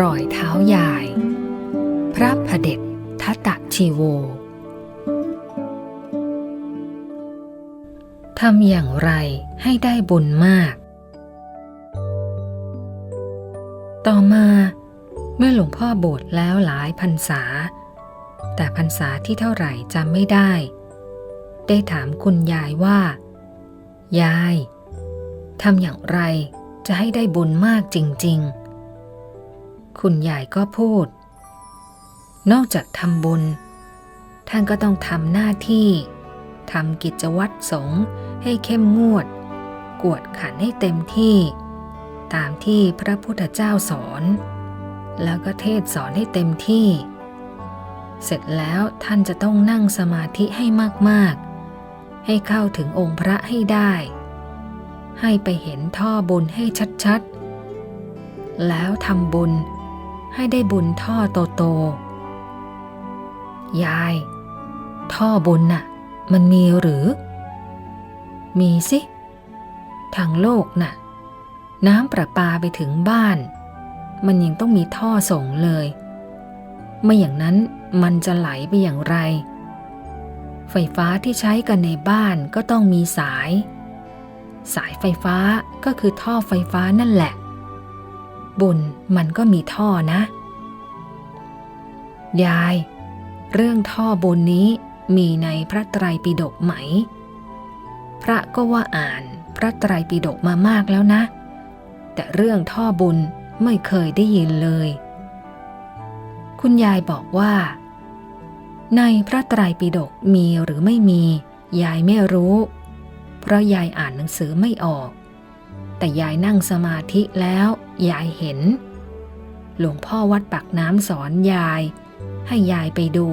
รอยเท้ายาย พระพเด็จทัตตชีโวทำอย่างไรให้ได้บุญมาก ต่อมาเมื่อหลวงพ่อบวชแล้วหลายพรรษา แต่พรรษาที่เท่าไหร่จำไม่ได้ ได้ถามคุณยายว่า ยายทำอย่างไรจะให้ได้บุญมากจริง ๆ คุณยายก็พูด นอกจากทำบุญ ท่านก็ต้องทำหน้าที่ทำกิจวัตรสงฆ์ให้เข้มงวด กวดขันให้เต็มที่ ตามที่พระพุทธเจ้าสอน แล้วก็เทศสอนให้เต็มที่ เสร็จแล้วท่านจะต้องนั่งสมาธิให้มากๆ ให้เข้าถึงองค์พระให้ได้ ให้ไปเห็นท่อบุญให้ชัดๆ แล้วทำบุญ ให้ได้บุญท่อโตๆ ยาย ท่อบุญน่ะ มันมีหรือ มีสิ ทางโลกน่ะ น้ำประปาไปถึงบ้าน มันยังต้องมีท่อส่งเลย ไม่อย่างนั้นมันจะไหลไปอย่างไร ไฟฟ้าที่ใช้กันในบ้านก็ต้องมีสาย สายไฟฟ้าก็คือท่อไฟฟ้านั่นแหละ บุญมันก็มีท่อนะ ยาย เรื่องท่อบุญนี้มีในพระไตรปิฎกไหม พระก็ว่าอ่านพระไตรปิฎกมามากแล้วนะ แต่เรื่องท่อบุญไม่เคยได้ยินเลย คุณยายบอกว่า ในพระไตรปิฎกมีหรือไม่มี ยายไม่รู้ เพราะยายอ่านหนังสือไม่ออก แต่ยายนั่งสมาธิแล้ว ยายเห็น หลวงพ่อวัดปากน้ำสอนยาย ให้ยายไปดู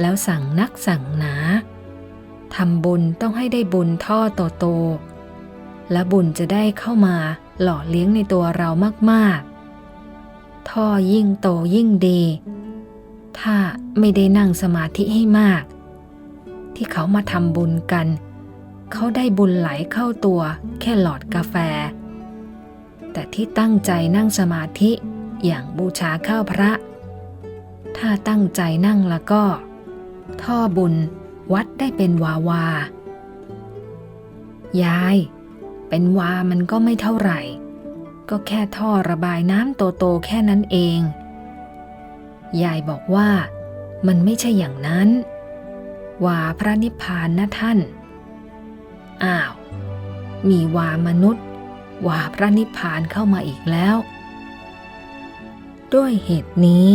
แล้วสั่งนักสั่งหนาทำบุญต้องให้ได้บุญท่อโตๆและบุญจะได้เข้ามาหล่อเลี้ยงในตัวเรามากๆ ท่อยิ่งโตยิ่งดี ถ้าไม่ได้นั่งสมาธิให้มาก ที่เขามาทำบุญกัน เขาได้บุญไหลเข้าตัวแค่หลอดกาแฟ แต่ที่ตั้งใจนั่งสมาธิอย่างบูชาข้าวพระ ถ้าตั้งใจนั่งแล้วก็ ท่อบุญวัดได้เป็นวาวา ยาย เป็นวามันก็ไม่เท่าไหร่ ก็แค่ท่อระบายน้ำโตๆแค่นั้นเอง ยายบอกว่ามันไม่ใช่อย่างนั้น วาพระนิพพานนะท่าน อ้าว มีวามนุษย์ วาพระนิพพานเข้ามาอีกแล้ว ด้วยเหตุนี้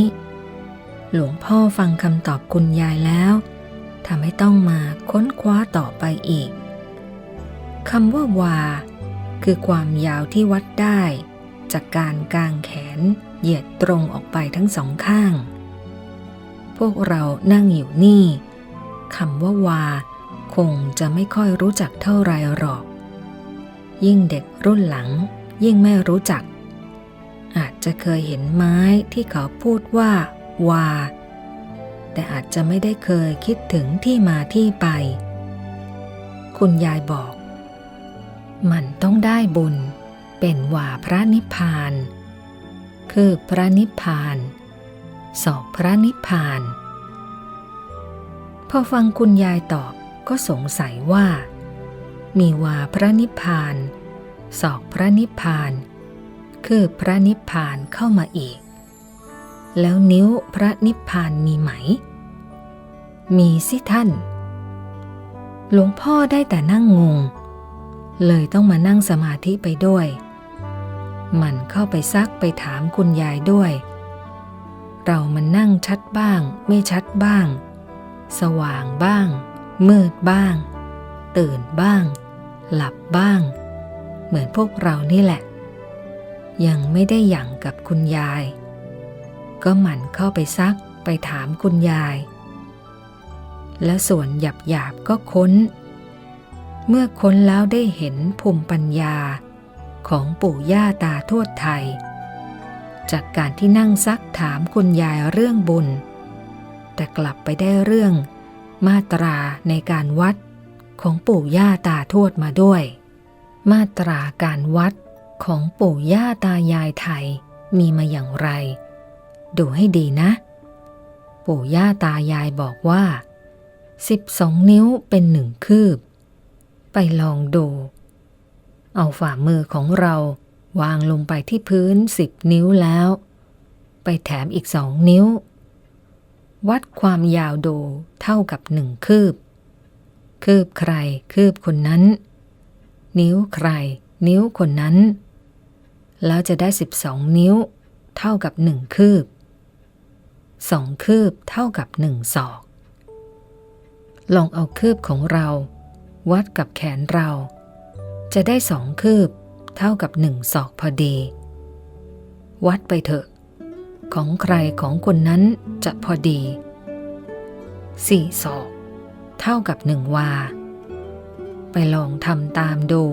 หลวงพ่อฟังคำตอบคุณยายแล้วทำให้ต้องมาค้นคว้าต่อไปอีกคำว่าวา คือความยาวที่วัดได้ จากการกางแขนเหยียดตรงออกไปทั้งสองข้าง พวกเรานั่งอยู่นี่คำว่าวา คงจะไม่ค่อยรู้จักเท่าไรหรอก ยิ่งเด็ก รุ่นหลังยิ่งไม่รู้จัก อาจจะเคยเห็นไม้ที่เขาพูดว่า วา แต่อาจจะไม่ได้เคยคิดถึงที่มาที่ไป คุณยายบอก มันต้องได้บุญเป็นว่าพระนิพพาน คือพระนิพพาน สอบพระนิพพาน พอฟังคุณยายตอบก็สงสัยว่า มีว่าพระนิพพาน สอกพระนิพพาน คือพระนิพพานเข้ามาอีก แล้วนิ้วพระนิพพานมีไหม มีสิท่าน หลวงพ่อได้แต่นั่งงง เลยต้องมานั่งสมาธิไปด้วย มันเข้าไปซักไปถามคุณยายด้วย เรามันนั่งชัดบ้าง ไม่ชัดบ้าง สว่างบ้าง มืดบ้าง ตื่นบ้าง หลับบ้าง เหมือนพวกเรานี่แหละ ยังไม่ได้หยั่งกับคุณยาย ก็หมั่นเข้าไปซักไปถามคุณยาย และส่วนหยับหยาบก็ค้น เมื่อค้นแล้วได้เห็นภูมิปัญญาของปู่ย่าตาทวดไทย จากการที่นั่งซักถามคุณยายเรื่องบุญ แต่กลับไปได้เรื่องมาตราในการวัดของปู่ย่าตาทวดมาด้วย มาตราการวัดของปู่ย่าตายายไทยมีมาอย่างไร ดูให้ดีนะ ปู่ย่าตายายบอกว่า 12 นิ้วเป็นหนึ่งคืบ ไปลองดู เอาฝ่ามือของเราวางลงไปที่พื้น10นิ้วแล้ว ไปแถมอีกสองนิ้ว วัดความยาวดูเท่ากับหนึ่งคืบ คืบใครคืบคนนั้น นิ้วใคร นิ้วคนนั้น แล้วจะได้ 12 นิ้ว เท่ากับหนึ่งคืบสองคืบเท่ากับหนึ่งศอก ลองเอาคืบของเรา วัดกับแขนเรา จะได้สองคืบ เท่ากับหนึ่งศอกพอดี วัดไปเถอะ ของใครของคนนั้นจะพอดีสี่ศอก เท่ากับหนึ่งวา ไปลองทำตามดู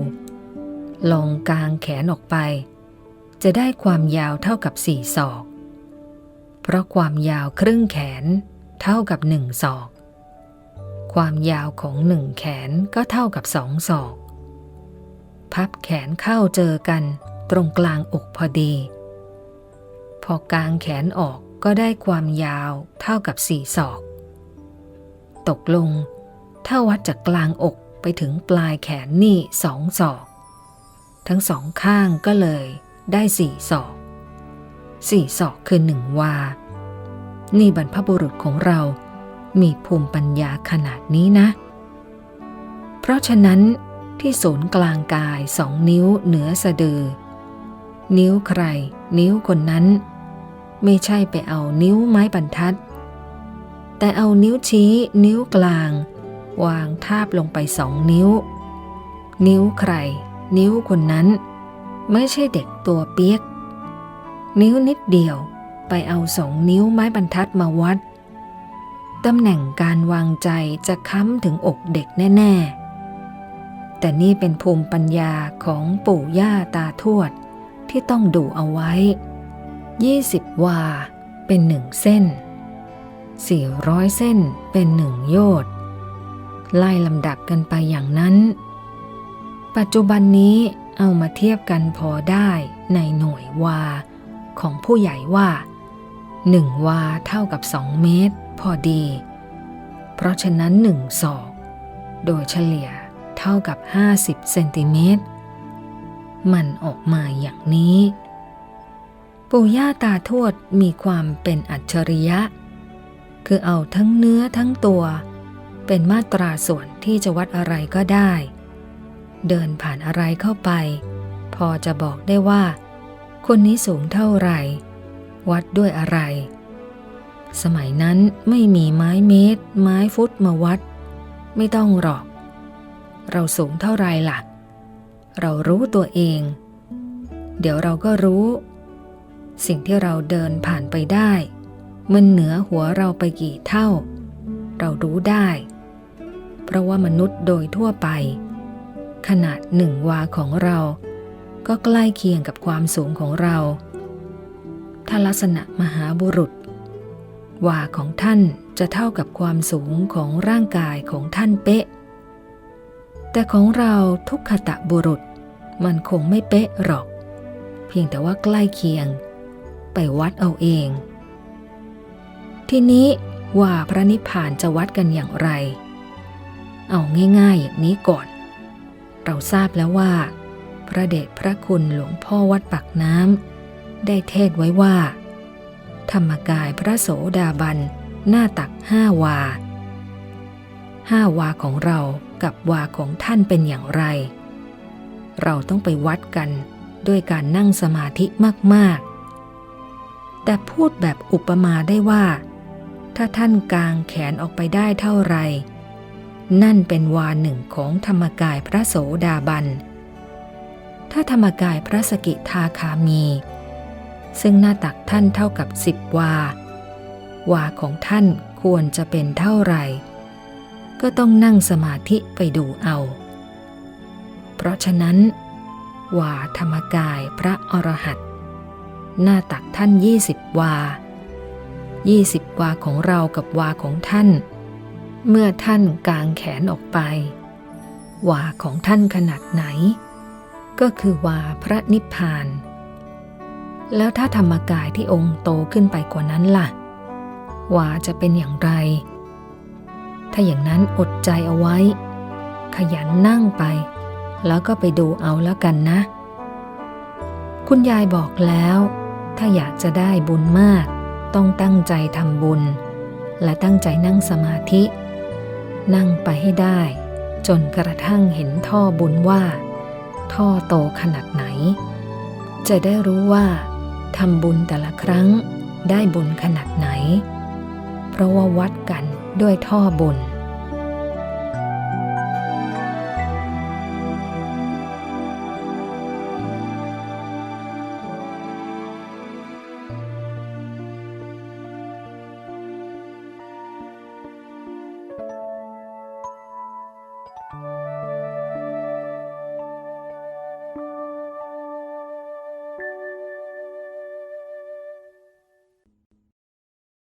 ลองกางแขนออกไป จะได้ความยาวเท่ากับสี่ศอก เพราะความยาวครึ่งแขนเท่ากับหนึ่งศอก ความยาวของหนึ่งแขนก็เท่ากับสองศอก พับแขนเข้าเจอกันตรงกลางอกพอดี พอกางแขนออกก็ได้ความยาวเท่ากับสี่ศอก ตกลง ถ้าวัดจากกลางอก ไปถึงปลายแขนนี่สองศอก ทั้งสองข้างก็เลยได้สี่ศอกสี่ศอกคือหนึ่งวา นี่บรรพบุรุษของเรามีภูมิปัญญาขนาดนี้นะ เพราะฉะนั้นที่ศูนย์กลางกายสองนิ้วเหนือสะดือ นิ้วใคร นิ้วคนนั้น ไม่ใช่ไปเอานิ้วไม้บรรทัด แต่เอานิ้วชี้ นิ้วกลาง วางทาบลงไปสองนิ้ว นิ้วใคร นิ้วคนนั้น ไม่ใช่เด็กตัวเปียก นิ้วนิดเดียวไปเอาสองนิ้วไม้บรรทัดมาวัด ตำแหน่งการวางใจจะค้ำถึงอกเด็กแน่ ๆ แต่นี่เป็นภูมิปัญญาของปู่ย่าตาทวด ที่ต้องดูเอาไว้ 20 วาเป็นหนึ่งเส้น 400 เส้นเป็นหนึ่งโยชน ไล่ลำดับกันไปอย่างนั้น ปัจจุบันนี้เอามาเทียบกันพอได้ในหน่วยวา ของผู้ใหญ่ว่า1วาเท่ากับ2เมตร พอดี เพราะฉะนั้น1ศอก โดยเฉลี่ยเท่ากับ 50เซนติเมตร มันออกมาอย่างนี้ ปู่ย่าตาทวดมีความเป็นอัจฉริยะ คือเอาทั้งเนื้อทั้งตัว เป็นมาตราส่วนที่จะวัดอะไรก็ได้ เดินผ่านอะไรเข้าไป พอจะบอกได้ว่า คนนี้สูงเท่าไหร่ วัดด้วยอะไร สมัยนั้นไม่มีไม้เมตร ไม้ฟุตมาวัด ไม่ต้องหรอก เราสูงเท่าไรล่ะ เรารู้ตัวเอง เดี๋ยวเราก็รู้ สิ่งที่เราเดินผ่านไปได้ มันเหนือหัวเราไปกี่เท่า เรารู้ได้ เพราะว่ามนุษย์โดยทั่วไป ขนาดหนึ่งวาของเรา ก็ใกล้เคียงกับความสูงของเรา ถ้าลักษณะมหาบุรุษ วาของท่านจะเท่ากับความสูงของร่างกายของท่านเป๊ะ แต่ของเราทุกขตะบุรุษมันคงไม่เป๊ะหรอก เพียงแต่ว่าใกล้เคียง ไปวัดเอาเอง ทีนี้ว่าพระนิพพานจะวัดกันอย่างไร เอาง่ายๆอย่างนี้ก่อน เราทราบแล้วว่า พระเดชพระคุณหลวงพ่อวัดปากน้ำได้เทศไว้ว่า ธรรมกายพระโสดาบันหน้าตักห้าวาห้าวาของเรากับวาของท่านเป็นอย่างไร เราต้องไปวัดกันด้วยการนั่งสมาธิมากๆ แต่พูดแบบอุปมาได้ว่า ถ้าท่านกางแขนออกไปได้เท่าไร นั่นเป็นวาหนึ่งของธรรมกายพระโสดาบัน ถ้าธรรมกายพระสกิทาคามี ซึ่งหน้าตักท่านเท่ากับสิบวา วาของท่านควรจะเป็นเท่าไหร่ ก็ต้องนั่งสมาธิไปดูเอา เพราะฉะนั้น วาธรรมกายพระอรหันต์หน้าตักท่านยี่สิบวายี่สิบวาของเรากับวาของท่าน เมื่อท่านกางแขนออกไป วาของท่านขนาดไหน ก็คือวาพระนิพพาน แล้วถ้าธรรมกายที่องค์โตขึ้นไปกว่านั้นล่ะ วาจะเป็นอย่างไร ถ้าอย่างนั้นอดใจเอาไว้ ขยันนั่งไป แล้วก็ไปดูเอาแล้วกันนะ คุณยายบอกแล้ว ถ้าอยากจะได้บุญมาก ต้องตั้งใจทำบุญและตั้งใจนั่งสมาธิ นั่งไปให้ได้ จนกระทั่งเห็นท่อบุญว่า ท่อโตขนาดไหน จะได้รู้ว่าทำบุญแต่ละครั้งได้บุญขนาดไหน เพราะว่าวัดกันด้วยท่อบุญ